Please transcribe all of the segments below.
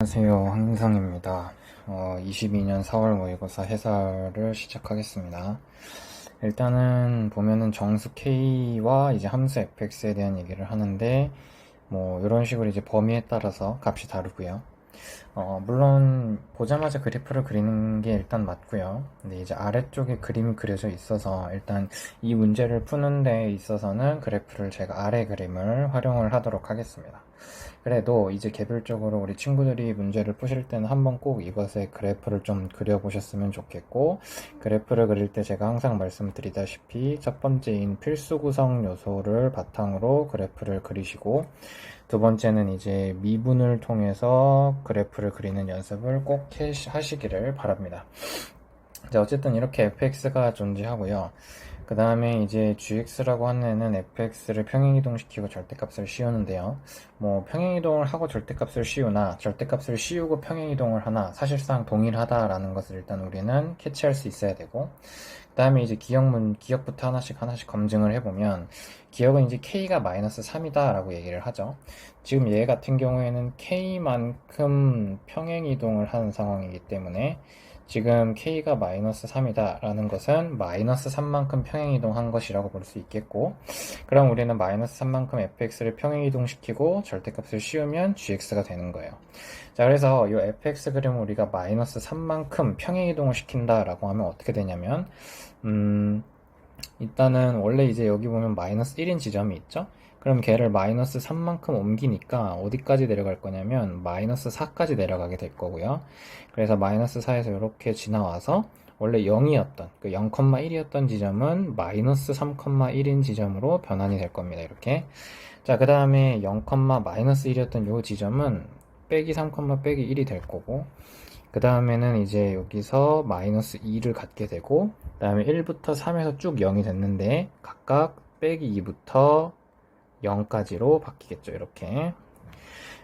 안녕하세요. 황성입니다. 어, 22년 4월 모의고사 해설을 시작하겠습니다. 일단은 보면은 정수 K와 이제 함수 fx에 대한 얘기를 하는데, 뭐, 이런 식으로 이제 범위에 따라서 값이 다르고요. 어, 물론, 보자마자 그래프를 그리는 게 일단 맞고요. 근데 이제 아래쪽에 그림이 그려져 있어서, 일단 이 문제를 푸는 데 있어서는 그래프를 제가 아래 그림을 활용을 하도록 하겠습니다. 그래도 이제 개별적으로 우리 친구들이 문제를 푸실 때는 한번 꼭 이것의 그래프를 좀 그려보셨으면 좋겠고, 그래프를 그릴 때 제가 항상 말씀드리다시피 첫 번째인 필수 구성 요소를 바탕으로 그래프를 그리시고, 두 번째는 이제 미분을 통해서 그래프를 그리는 연습을 꼭 하시기를 바랍니다. 자, 어쨌든 이렇게 fx가 존재하고요. 그 다음에 이제 gx라고 하는 애는 fx를 평행이동시키고 절대값을 씌우는데요. 뭐 평행이동을 하고 절대값을 씌우나 절대값을 씌우고 평행이동을 하나 사실상 동일하다라는 것을 일단 우리는 캐치할 수 있어야 되고 그 다음에 이제 기억문 기억부터 하나씩 하나씩 검증을 해보면 기억은 이제 k가 마이너스 3이다 라고 얘기를 하죠. 지금 얘 같은 경우에는 k만큼 평행이동을 하는 상황이기 때문에 지금 k가 마이너스 3이다 라는 것은 마이너스 3만큼 평행이동한 것이라고 볼 수 있겠고 그럼 우리는 마이너스 3만큼 fx를 평행이동시키고 절대값을 씌우면 gx가 되는 거예요. 자 그래서 이 fx 그림을 우리가 마이너스 3만큼 평행이동을 시킨다 라고 하면 어떻게 되냐면 음 일단은 원래 이제 여기 보면 마이너스 1인 지점이 있죠 그럼 걔를 마이너스 3만큼 옮기니까 어디까지 내려갈 거냐면 마이너스 4까지 내려가게 될 거고요. 그래서 마이너스 4에서 이렇게 지나와서 원래 0이었던 그 0,1이었던 지점은 마이너스 3,1인 지점으로 변환이 될 겁니다. 이렇게 자 그 다음에 0, 마이너스 1이었던 요 지점은 빼기 3, 빼기 1이 될 거고 그 다음에는 이제 여기서 마이너스 2를 갖게 되고 그 다음에 1부터 3에서 쭉 0이 됐는데 각각 빼기 2부터 0까지로 바뀌겠죠. 이렇게.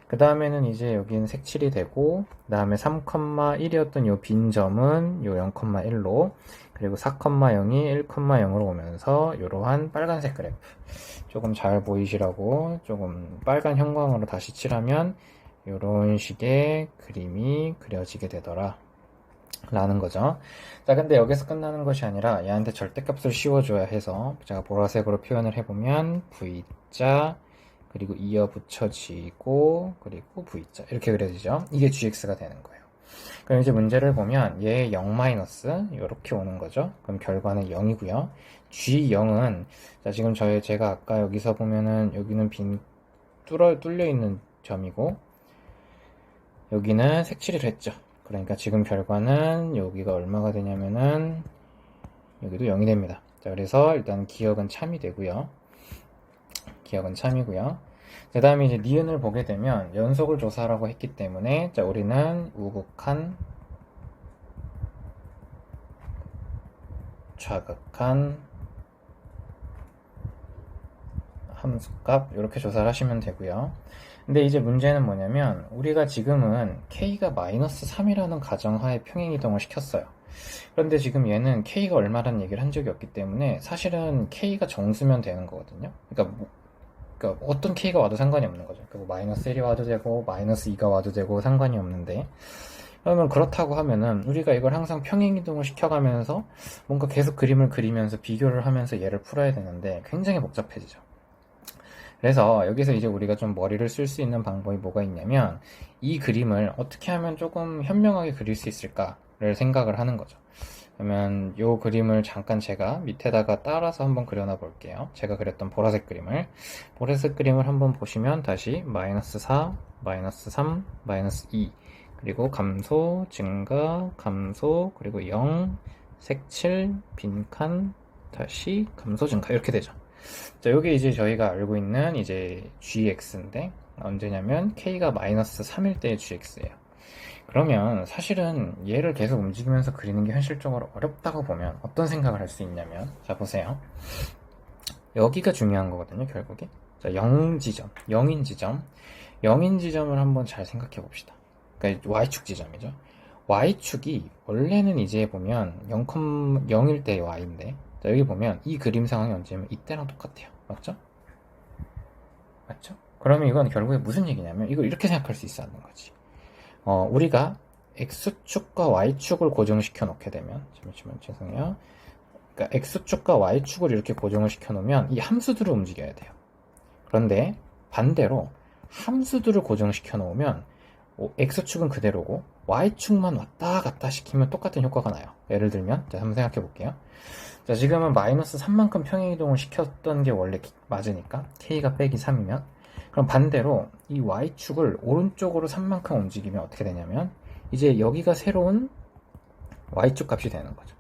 그 다음에는 이제 여기는 색칠이 되고 그 다음에 3,1이었던 요 빈 점은 요 0,1로 그리고 4,0이 1,0으로 오면서 이러한 빨간색 그래프 조금 잘 보이시라고 조금 빨간 형광으로 다시 칠하면 이런 식의 그림이 그려지게 되더라 라는 거죠. 자, 근데 여기서 끝나는 것이 아니라 얘한테 절대값을 씌워줘야 해서 제가 보라색으로 표현을 해보면 V자 그리고 이어 붙여지고 그리고 V자 이렇게 그려지죠. 이게 GX가 되는 거예요. 그럼 이제 문제를 보면 얘 0 마이너스 이렇게 오는 거죠. 그럼 결과는 0이고요. G0은 자 지금 저희 제가 아까 여기서 보면은 여기는 빈 뚫어 뚫려 있는 점이고 여기는 색칠을 했죠. 그러니까 지금 결과는 여기가 얼마가 되냐면은 여기도 0이 됩니다. 자, 그래서 일단 기억은 참이 되고요. 기억은 참이고요. 그 다음에 이제 니은을 보게 되면 연속을 조사라고 했기 때문에 자, 우리는 우극한 좌극한 함수값 이렇게 조사를 하시면 되고요. 근데 이제 문제는 뭐냐면 우리가 지금은 k가 마이너스 3이라는 가정하에 평행이동을 시켰어요. 그런데 지금 얘는 k가 얼마라는 얘기를 한 적이 없기 때문에 사실은 k가 정수면 되는 거거든요. 그러니까, 뭐, 그러니까 어떤 k가 와도 상관이 없는 거죠. 그러니까 뭐 마이너스 1이 와도 되고 마이너스 2가 와도 되고 상관이 없는데 그러면 그렇다고 하면은 우리가 이걸 항상 평행이동을 시켜가면서 뭔가 계속 그림을 그리면서 비교를 하면서 얘를 풀어야 되는데 굉장히 복잡해지죠. 그래서 여기서 이제 우리가 좀 머리를 쓸 수 있는 방법이 뭐가 있냐면 이 그림을 어떻게 하면 조금 현명하게 그릴 수 있을까를 생각을 하는 거죠. 그러면 이 그림을 잠깐 제가 밑에다가 따라서 한번 그려놔 볼게요. 제가 그렸던 보라색 그림을 보라색 그림을 한번 보시면 다시 마이너스 4, 마이너스 3, 마이너스 2 그리고 감소, 증가, 감소, 그리고 0, 색칠, 빈칸, 다시 감소, 증가 이렇게 되죠. 자, 여기 이제 저희가 알고 있는 이제 gx인데 언제냐면 k가 마이너스 3일 때의 gx예요. 그러면 사실은 얘를 계속 움직이면서 그리는 게 현실적으로 어렵다고 보면 어떤 생각을 할 수 있냐면 자 보세요. 여기가 중요한 거거든요, 결국에. 자, 0 지점, 0인 지점. 0인 지점을 한번 잘 생각해 봅시다. 그러니까 y축 지점이죠. y축이 원래는 이제 보면 0, 0일 때 y인데 자, 여기 보면 이 그림 상황이 언제면 이때랑 똑같아요. 맞죠? 맞죠? 그러면 이건 결국에 무슨 얘기냐면 이걸 이렇게 생각할 수 있어 하는 거지. 어, 우리가 x축과 y축을 고정시켜 놓게 되면 잠시만 죄송해요. 그러니까 x축과 y축을 이렇게 고정을 시켜 놓으면 이 함수들을 움직여야 돼요. 그런데 반대로 함수들을 고정시켜 놓으면 어, x축은 그대로고 y축만 왔다 갔다 시키면 똑같은 효과가 나요. 예를 들면 자, 한번 생각해 볼게요. 자, 지금은 마이너스 3만큼 평행이동을 시켰던 게 원래 기- 맞으니까 k가 빼기 3이면 그럼 반대로 이 y축을 오른쪽으로 3만큼 움직이면 어떻게 되냐면 이제 여기가 새로운 y축 값이 되는 거죠.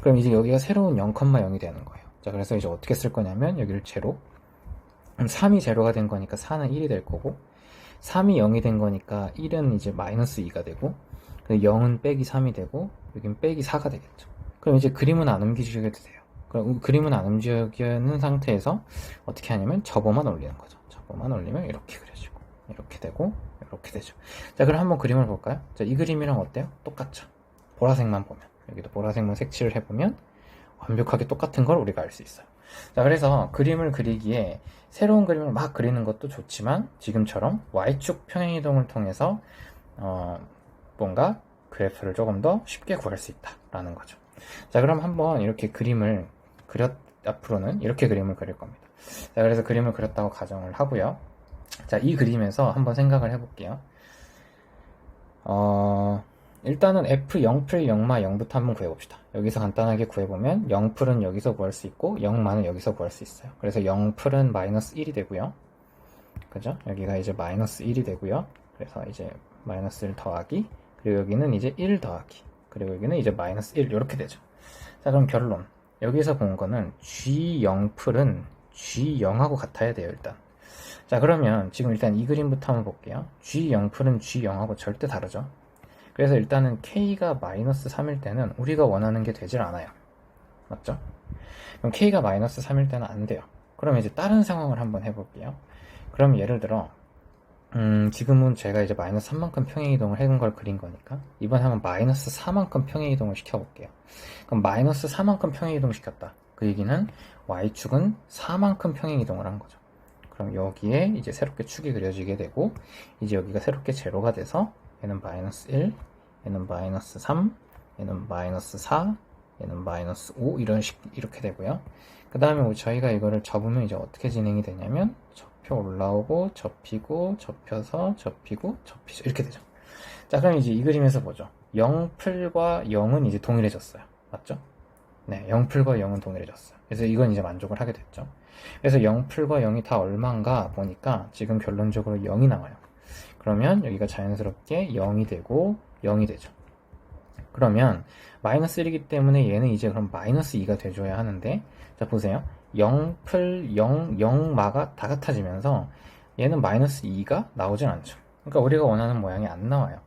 그럼 이제 여기가 새로운 0,0이 되는 거예요. 자, 그래서 이제 어떻게 쓸 거냐면 여기를 제로. 그럼 3이 제로가 된 거니까 4는 1이 될 거고 3이 0이 된 거니까 1은 이제 마이너스 2가 되고 0은 빼기 3이 되고 여긴 빼기 4가 되겠죠. 그럼 이제 그림은 안 움직여도 돼요. 그럼 그림은 안 움직이는 상태에서 어떻게 하냐면 접어만 올리는 거죠. 접어만 올리면 이렇게 그려지고 이렇게 되고 이렇게 되죠. 자, 그럼 한번 그림을 볼까요? 자, 이 그림이랑 어때요? 똑같죠. 보라색만 보면 여기도 보라색만 색칠을 해보면 완벽하게 똑같은 걸 우리가 알 수 있어요. 자, 그래서 그림을 그리기에 새로운 그림을 막 그리는 것도 좋지만 지금처럼 Y축 평행이동을 통해서 어, 뭔가 그래프를 조금 더 쉽게 구할 수 있다라는 거죠. 자, 그럼 한번 이렇게 그림을 그렸 앞으로는 이렇게 그림을 그릴 겁니다. 자, 그래서 그림을 그렸다고 가정을 하고요. 자, 이 그림에서 한번 생각을 해볼게요. 어, 일단은 F 0풀 0마 0부터 한번 구해봅시다. 여기서 간단하게 구해보면 0풀은 여기서 구할 수 있고 0마는 여기서 구할 수 있어요. 그래서 0풀은 마이너스 1이 되고요. 그죠? 여기가 이제 마이너스 1이 되고요. 그래서 이제 마이너스 1 더하기 그리고 여기는 이제 1 더하기 그리고 여기는 이제 마이너스 1 이렇게 되죠. 자 그럼 결론 여기서 본 거는 G0풀은 G0하고 같아야 돼요 일단. 자 그러면 지금 일단 이 그림부터 한번 볼게요. G0풀은 G0하고 절대 다르죠. 그래서 일단은 K가 마이너스 3일 때는 우리가 원하는 게 되질 않아요. 맞죠? 그럼 K가 마이너스 3일 때는 안 돼요. 그럼 이제 다른 상황을 한번 해볼게요. 그럼 예를 들어, 음, 지금은 제가 이제 마이너스 3만큼 평행이동을 해놓은 걸 그린 거니까, 이번에 한번 마이너스 4만큼 평행이동을 시켜볼게요. 그럼 마이너스 4만큼 평행이동 시켰다. 그 얘기는 Y축은 4만큼 평행이동을 한 거죠. 그럼 여기에 이제 새롭게 축이 그려지게 되고, 이제 여기가 새롭게 제로가 돼서, 얘는 마이너스 1, 얘는 마이너스 3, 얘는 마이너스 4, 얘는 마이너스 5 이런 식 이렇게 되고요. 그 다음에 저희가 이거를 접으면 이제 어떻게 진행이 되냐면 접혀 올라오고 접히고 접혀서 접히고 접히죠 이렇게 되죠. 자 그럼 이제 이 그림에서 보죠. 0풀과 0은 이제 동일해졌어요. 맞죠? 네, 0풀과 0은 동일해졌어요. 그래서 이건 이제 만족을 하게 됐죠. 그래서 0풀과 0이 다 얼마인가 보니까 지금 결론적으로 0이 나와요. 그러면 여기가 자연스럽게 0이 되고 0이 되죠. 그러면 마이너스 1이기 때문에 얘는 이제 그럼 마이너스 2가 돼줘야 하는데 자 보세요. 0 풀 0, 0 마가 다 같아지면서 얘는 마이너스 2가 나오진 않죠. 그러니까 우리가 원하는 모양이 안 나와요.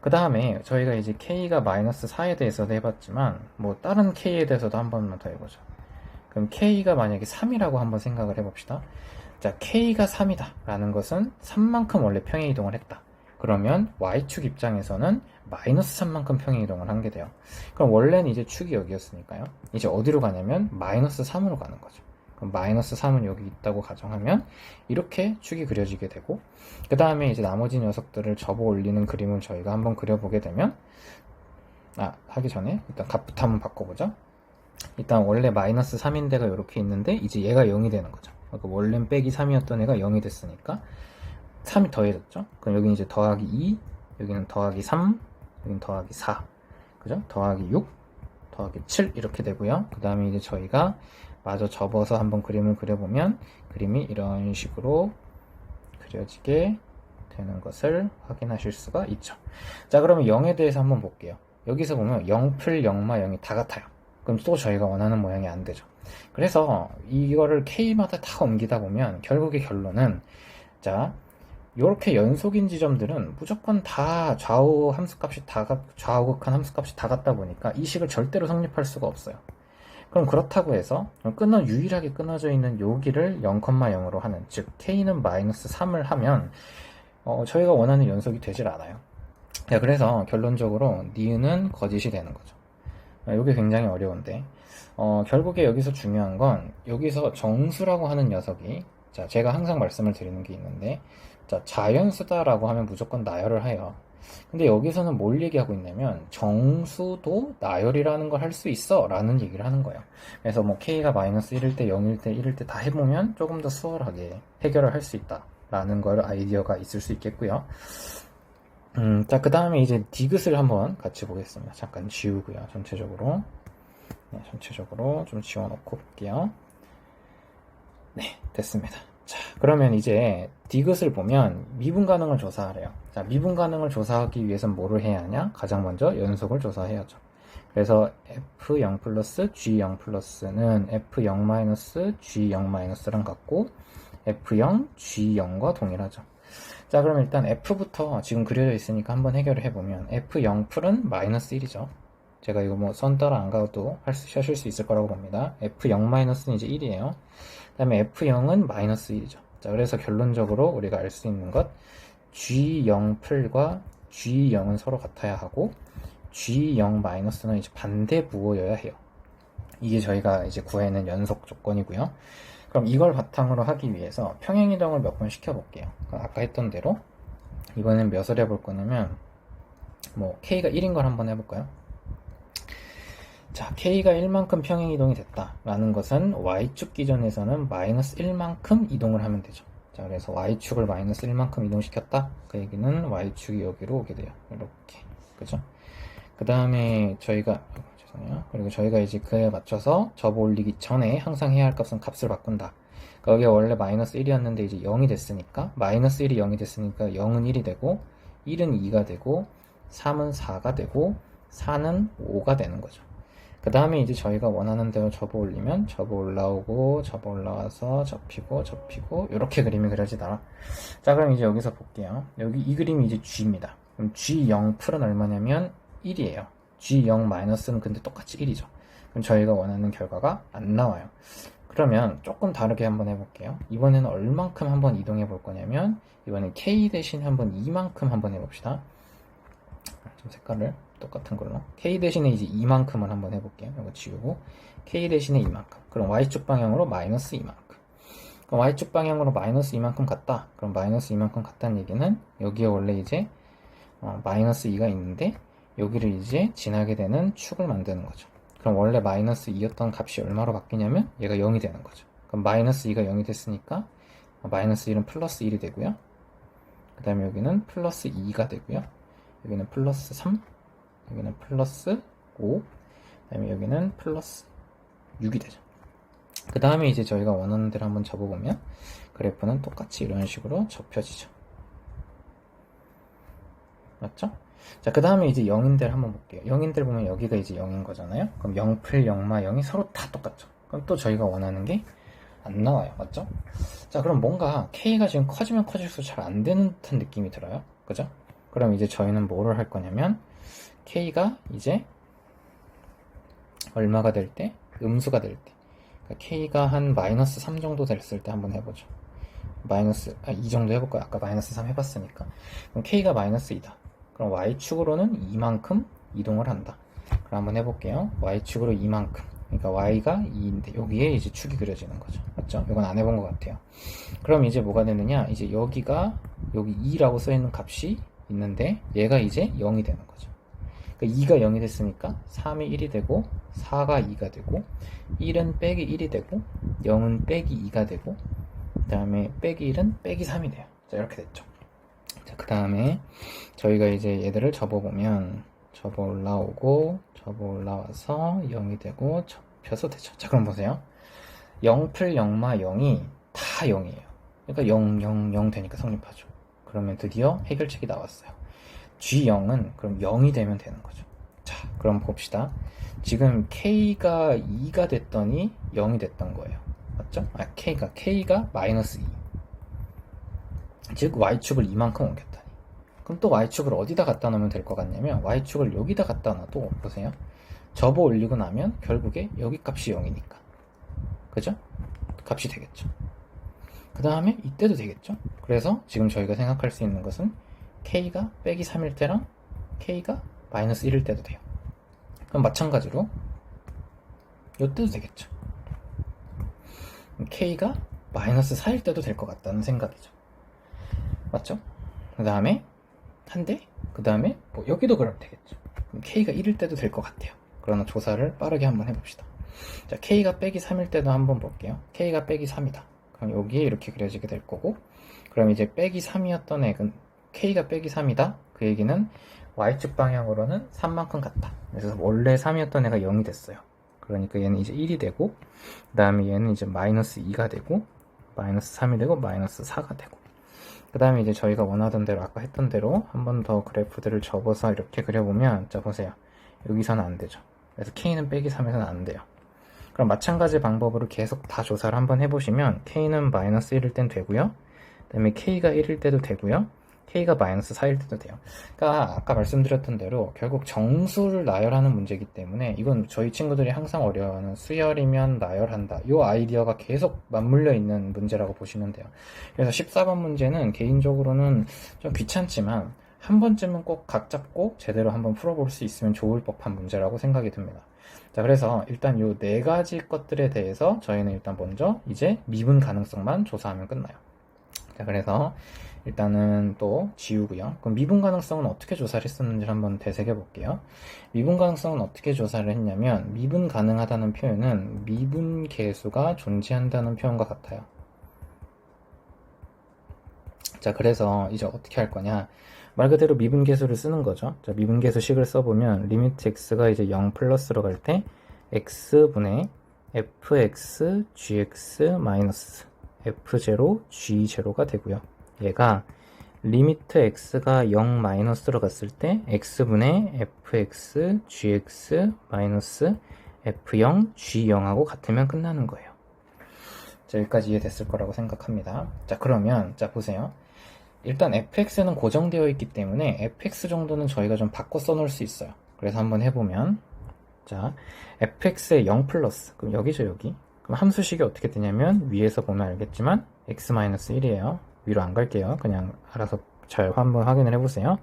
그 다음에 저희가 이제 k가 마이너스 4에 대해서도 해봤지만 뭐 다른 k에 대해서도 한 번만 더 해보죠. 그럼 k가 만약에 3이라고 한번 생각을 해봅시다. 자, k가 3이다 라는 것은 3만큼 원래 평행 이동을 했다. 그러면 y축 입장에서는 마이너스 3만큼 평행 이동을 한 게 돼요. 그럼 원래는 이제 축이 여기였으니까요. 이제 어디로 가냐면 마이너스 3으로 가는 거죠. 그럼 마이너스 3은 여기 있다고 가정하면 이렇게 축이 그려지게 되고 그 다음에 이제 나머지 녀석들을 접어 올리는 그림을 저희가 한번 그려보게 되면 아 하기 전에 일단 값부터 한번 바꿔보죠. 일단 원래 마이너스 3인 데가 이렇게 있는데 이제 얘가 0이 되는 거죠. 그러니까 원래는 빼기 3이었던 애가 0이 됐으니까 3이 더해졌죠. 그럼 여기 이제 더하기 2, 여기는 더하기 3, 여기는 더하기 4, 그죠? 더하기 6, 더하기 7 이렇게 되고요. 그 다음에 이제 저희가 마저 접어서 한번 그림을 그려보면 그림이 이런 식으로 그려지게 되는 것을 확인하실 수가 있죠. 자, 그러면 0에 대해서 한번 볼게요. 여기서 보면 0 풀 0마 0이 다 같아요. 그럼 또 저희가 원하는 모양이 안 되죠. 그래서 이거를 K마다 다 옮기다 보면 결국의 결론은 자, 이렇게 연속인 지점들은 무조건 다 좌우 함수값이 다 같- 좌우극한 함수값이 다 같다 보니까 이 식을 절대로 성립할 수가 없어요. 그럼 그렇다고 해서 끊어 유일하게 끊어져 있는 여기를 0,0으로 하는 즉 k는 마이너스 3을 하면 어, 저희가 원하는 연속이 되질 않아요. 자, 그래서 결론적으로 니은은 거짓이 되는 거죠. 이게 굉장히 어려운데 어, 결국에 여기서 중요한 건 여기서 정수라고 하는 녀석이 자 제가 항상 말씀을 드리는 게 있는데 자 자연수다라고 하면 무조건 나열을 해요. 근데 여기서는 뭘 얘기하고 있냐면 정수도 나열이라는 걸 할 수 있어 라는 얘기를 하는 거예요. 그래서 뭐 K가 마이너스 1일 때 0일 때 1일 때 다 해보면 조금 더 수월하게 해결을 할 수 있다 라는 걸 아이디어가 있을 수 있겠고요. 음, 자, 그 다음에 이제 디귿을 한번 같이 보겠습니다. 잠깐 지우고요, 전체적으로. 네, 전체적으로 좀 지워놓고 볼게요. 네, 됐습니다. 자, 그러면 이제 디귿을 보면 미분 가능을 조사하래요. 자, 미분 가능을 조사하기 위해서는 뭐를 해야 하냐? 가장 먼저 연속을 조사해야죠. 그래서 F0 플러스 G0 플러스는 F0 마이너스 G0 마이너스랑 같고 F0 G0과 동일하죠. 자, 그럼 일단 F부터 지금 그려져 있으니까 한번 해결을 해보면 F0 풀은 마이너스 1이죠. 제가 이거 뭐 선 따라 안 가도 할 수, 하실 수 있을 거라고 봅니다. F0 마이너스는 이제 1이에요. 그 다음에 F0은 마이너스 1이죠. 자, 그래서 결론적으로 우리가 알 수 있는 것 G0 풀과 G0은 서로 같아야 하고 G0 마이너스는 이제 반대 부호여야 해요. 이게 저희가 이제 구해낸 연속 조건이고요. 그럼 이걸 바탕으로 하기 위해서 평행 이동을 몇 번 시켜볼게요. 아까 했던 대로 이번엔 몇을 해볼 거냐면 뭐 K가 1인 걸 한번 해볼까요? 자, K가 1만큼 평행 이동이 됐다라는 것은 Y축 기준에서는 마이너스 1만큼 이동을 하면 되죠. 자, 그래서 Y축을 마이너스 1만큼 이동시켰다? 그 얘기는 Y축이 여기로 오게 돼요. 이렇게. 그죠? 그 다음에 저희가, 어, 죄송해요. 그리고 저희가 이제 그에 맞춰서 접어 올리기 전에 항상 해야 할 값은 값을 바꾼다. 그러니까 원래 마이너스 1이었는데 이제 0이 됐으니까, 마이너스 1이 0이 됐으니까 0은 1이 되고, 1은 2가 되고, 3은 4가 되고, 4는 5가 되는 거죠. 그 다음에 이제 저희가 원하는 대로 접어 올리면 접어 올라오고 접어 올라와서 접히고 접히고 이렇게 그림이 그려지더라 자 그럼 이제 여기서 볼게요 여기 이 그림이 이제 G입니다 그럼 G0 풀은 얼마냐면 1이에요 G0 마이너스는 근데 똑같이 1이죠 그럼 저희가 원하는 결과가 안 나와요 그러면 조금 다르게 한번 해볼게요 이번에는 얼만큼 한번 이동해 볼 거냐면 이번엔 K 대신 한번 이만큼 한번 해봅시다 좀 색깔을 똑같은 걸로 K 대신에 이제 이만큼을 한번 해볼게요. 이거 지우고 K 대신에 이만큼. 그럼 Y축 방향으로 마이너스 이만큼. 그럼 Y축 방향으로 마이너스 이만큼 갔다. 그럼 마이너스 이만큼 갔다는 얘기는 여기에 원래 이제 어, 마이너스 2가 있는데 여기를 이제 지나게 되는 축을 만드는 거죠. 그럼 원래 마이너스 2였던 값이 얼마로 바뀌냐면 얘가 0이 되는 거죠. 그럼 마이너스 2가 0이 됐으니까 마이너스 1은 플러스 1이 되고요. 그 다음에 여기는 플러스 2가 되고요. 여기는 플러스 3, 여기는 플러스 5, 그 다음에 여기는 플러스 6이 되죠. 그 다음에 이제 저희가 원하는 대로 한번 접어보면 그래프는 똑같이 이런 식으로 접혀지죠. 맞죠? 자, 그 다음에 이제 0인들 한번 볼게요. 0인들 보면 여기가 이제 0인 거잖아요. 그럼 0풀 0마 0이 서로 다 똑같죠. 그럼 또 저희가 원하는 게 안 나와요. 맞죠? 자, 그럼 뭔가 K가 지금 커지면 커질수록 잘 안 되는 듯한 느낌이 들어요. 그죠? 그럼 이제 저희는 뭐를 할 거냐면 K가 이제 얼마가 될 때? 음수가 될 때. 그러니까 K가 한 마이너스 3 정도 됐을 때 한번 해보죠. 마이너스, 아, 2 정도 해볼까요? 아까 마이너스 3 해봤으니까. 그럼 K가 마이너스 2다. 그럼 Y축으로는 이만큼 이동을 한다. 그럼 한번 해볼게요. Y축으로 이만큼. 그러니까 Y가 2인데, 여기에 이제 축이 그려지는 거죠. 맞죠? 이건 안 해본 것 같아요. 그럼 이제 뭐가 되느냐? 이제 여기가, 여기 2라고 써 있는 값이 있는데, 얘가 이제 0이 되는 거죠. 그러니까 2가 0이 됐으니까 3이 1이 되고 4가 2가 되고 1은 빼기 1이 되고 0은 빼기 2가 되고 그 다음에 빼기 1은 빼기 3이 돼요. 자 이렇게 됐죠. 자그 다음에 저희가 이제 얘들을 접어보면 접어 올라오고 접어 올라와서 0이 되고 접혀서 되죠. 자 그럼 보세요. 0풀 0마 0이 다 0이에요. 그러니까 0, 0, 0 되니까 성립하죠. 그러면 드디어 해결책이 나왔어요. G0은 그럼 0이 되면 되는 거죠. 자, 그럼 봅시다. 지금 K가 2가 됐더니 0이 됐던 거예요. 맞죠? 아, K가, K가 마이너스 2. 즉, Y축을 이만큼 옮겼다니. 그럼 또 Y축을 어디다 갖다 놓으면 될 것 같냐면, Y축을 여기다 갖다 놔도, 보세요. 접어 올리고 나면 결국에 여기 값이 0이니까. 그죠? 값이 되겠죠. 그 다음에 이때도 되겠죠. 그래서 지금 저희가 생각할 수 있는 것은 k가 빼기 3일 때랑 k가 마이너스 1일 때도 돼요. 그럼 마찬가지로 이때도 되겠죠. k가 마이너스 4일 때도 될 것 같다는 생각이죠. 맞죠? 그 다음에 한데 그 다음에 뭐 여기도 그럼 되겠죠. 그럼 K가 1일 때도 될 것 같아요. 그러나 조사를 빠르게 한번 해봅시다. 자, K가 빼기 3일 때도 한번 볼게요. K가 빼기 3이다. 그럼 여기에 이렇게 그려지게 될 거고, 그럼 이제 빼기 3이었던 액은 K가 빼기 3이다. 그 얘기는 Y축 방향으로는 3만큼 같다. 그래서 원래 3이었던 애가 0이 됐어요. 그러니까 얘는 이제 1이 되고, 그 다음에 얘는 이제 마이너스 2가 되고, 마이너스 3이 되고, 마이너스 4가 되고. 그 다음에 이제 저희가 원하던 대로, 아까 했던 대로 한 번 더 그래프들을 접어서 이렇게 그려보면, 자, 보세요. 여기서는 안 되죠. 그래서 K는 빼기 3에서는 안 돼요. 그럼 마찬가지 방법으로 계속 다 조사를 한번 해보시면, K는 마이너스 1일 땐 되고요. 그 다음에 K가 1일 때도 되고요. K가 마이너스 4일 때도 돼요. 그러니까 아까 말씀드렸던 대로 결국 정수를 나열하는 문제이기 때문에 이건 저희 친구들이 항상 어려워하는 수열이면 나열한다. 이 아이디어가 계속 맞물려 있는 문제라고 보시면 돼요. 그래서 14번 문제는 개인적으로는 좀 귀찮지만 한 번쯤은 꼭 각 잡고 제대로 한번 풀어볼 수 있으면 좋을 법한 문제라고 생각이 듭니다. 자, 그래서 일단 요 네 가지 것들에 대해서 저희는 일단 먼저 이제 미분 가능성만 조사하면 끝나요. 자, 그래서 일단은 또 지우고요. 그럼 미분 가능성은 어떻게 조사를 했었는지 한번 되새겨 볼게요. 미분 가능성은 어떻게 조사를 했냐면 미분 가능하다는 표현은 미분 계수가 존재한다는 표현과 같아요. 자, 그래서 이제 어떻게 할 거냐? 말 그대로 미분 계수를 쓰는 거죠. 자, 미분 계수식을 써보면 리미트 x가 이제 0 플러스로 갈 때 x분의 fx gx 마이너스 f0 g0가 되고요. 얘가 리미트 x가 0 마이너스로 갔을 때 x분의 fx gx 마이너스 f0 g0하고 같으면 끝나는 거예요. 자, 여기까지 이해됐을 거라고 생각합니다. 자, 그러면 자 보세요. 일단 fx는 고정되어 있기 때문에 fx 정도는 저희가 좀 바꿔 써놓을 수 있어요. 그래서 한번 해보면 자 fx의 0 플러스 그럼 여기죠 여기 그럼 함수식이 어떻게 되냐면 위에서 보면 알겠지만 x-1이에요. 위로 안 갈게요. 그냥 알아서 잘 한번 확인을 해보세요.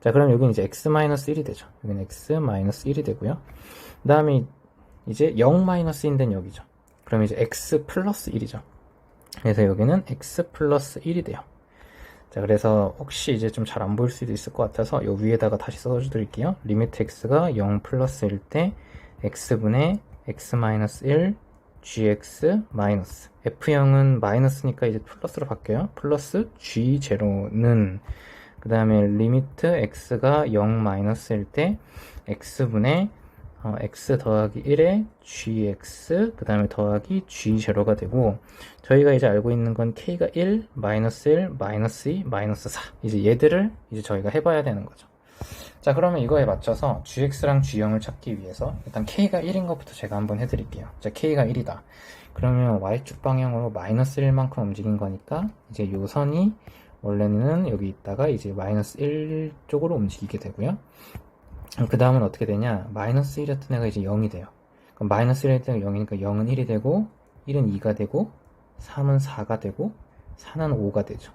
자 그럼 여기는 이제 x-1이 되죠. 여기는 x-1이 되고요. 그 다음에 이제 0-1인 데는 여기죠. 그럼 이제 x 플러스 1이죠. 그래서 여기는 x 플러스 1이 돼요. 자, 그래서 혹시 이제 좀 잘 안 보일 수도 있을 것 같아서 요 위에다가 다시 써드릴게요. 리미트 x가 0 플러스일 때 x분의 x 마이너스 1 gx 마이너스. f0은 마이너스니까 이제 플러스로 바뀌어요. 플러스 g0는. 그 다음에 리미트 x가 0 마이너스일 때 x분의 어, x 더하기 1에 gx 그 다음에 더하기 g0가 되고 저희가 이제 알고 있는 건 k가 1, 마이너스 1, 마이너스 2, 마이너스 4 이제 얘들을 이제 저희가 해봐야 되는 거죠 자 그러면 이거에 맞춰서 gx랑 g0을 찾기 위해서 일단 k가 1인 것부터 제가 한번 해드릴게요. 자 k가 1이다. 그러면 y축 방향으로 마이너스 1만큼 움직인 거니까 이제 요 선이 원래는 여기 있다가 이제 마이너스 1 쪽으로 움직이게 되고요. 그 다음은 어떻게 되냐? 마이너스 1이었던 애가 이제 0이 돼요. 그럼 마이너스 1이었던 애가 0이니까 0은 1이 되고 1은 2가 되고 3은 4가 되고 4는 5가 되죠.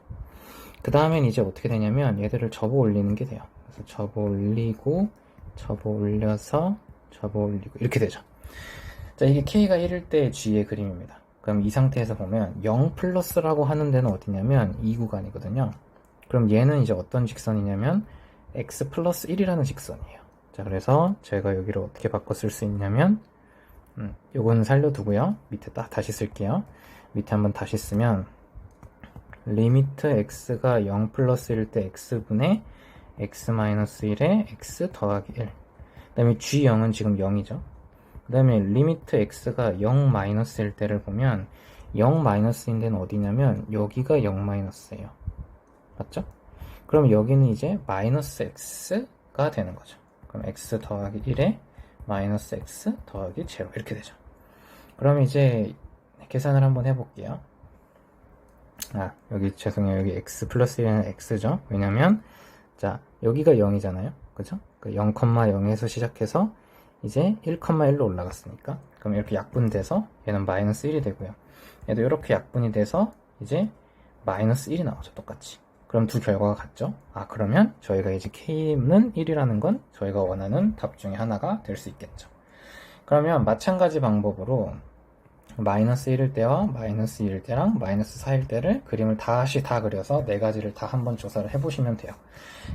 그 다음엔 이제 어떻게 되냐면 얘들을 접어 올리는 게 돼요 접어 올리고 접어 올려서 접어 올리고 이렇게 되죠. 자 이게 K가 1일 때 G의 그림입니다. 그럼 이 상태에서 보면 0 플러스라고 하는 데는 어디냐면 이 구간이거든요. 그럼 얘는 이제 어떤 직선이냐면 x 플러스 1이라는 직선이에요. 자 그래서 제가 여기를 어떻게 바꿔 쓸 수 있냐면 음, 요거는 살려두고요. 밑에 딱 다시 쓸게요. 밑에 한번 다시 쓰면 리미트 x가 0 플러스일 때 x분의 x 마이너스 1에 x 더하기 1. 그 다음에 g0은 지금 0이죠. 그 다음에 리미트 x가 0 마이너스일 때를 보면 0 마이너스인 데는 어디냐면 여기가 0 마이너스예요. 맞죠? 그럼 여기는 이제 마이너스 x가 되는 거죠. 그럼 x 더하기 1에 마이너스 x 더하기 0 이렇게 되죠. 그럼 이제 계산을 한번 해볼게요. 아, 여기 죄송해요. 여기 x 플러스 1은 x죠. 왜냐면 자, 여기가 0이잖아요. 그죠? 그 0,0에서 시작해서 이제 1,1로 올라갔으니까 그럼 이렇게 약분돼서 얘는 마이너스 1이 되고요. 얘도 이렇게 약분이 돼서 이제 마이너스 1이 나오죠. 똑같이. 그럼 두 결과가 같죠? 아, 그러면 저희가 이제 K는 1이라는 건 저희가 원하는 답 중에 하나가 될 수 있겠죠. 그러면 마찬가지 방법으로 마이너스 1일 때와 마이너스 2일 때랑 마이너스 4일 때를 그림을 다시 다 그려서 네 가지를 다 한번 조사를 해보시면 돼요.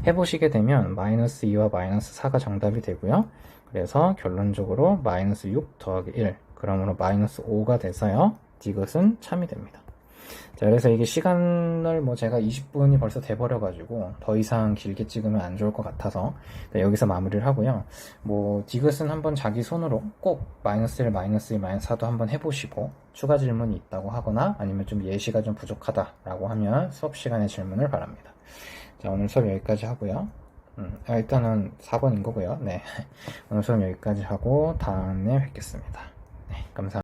해보시게 되면 마이너스 2와 마이너스 4가 정답이 되고요. 그래서 결론적으로 마이너스 6 더하기 1 그러므로 마이너스 5가 돼서요. 디귿은 참이 됩니다. 자, 그래서 이게 시간을 뭐 제가 20분이 벌써 돼버려가지고 더 이상 길게 찍으면 안 좋을 것 같아서 네, 여기서 마무리를 하고요. 뭐 디귿은 한번 자기 손으로 꼭 마이너스 1, 마이너스 2, 마이너스 4도 한번 해보시고 추가 질문이 있다고 하거나 아니면 좀 예시가 좀 부족하다라고 하면 수업 시간에 질문을 바랍니다. 자, 오늘 수업 여기까지 하고요. 음, 아, 일단은 4번인 거고요. 네. 오늘 수업 여기까지 하고 다음에 뵙겠습니다. 네, 감사합니다.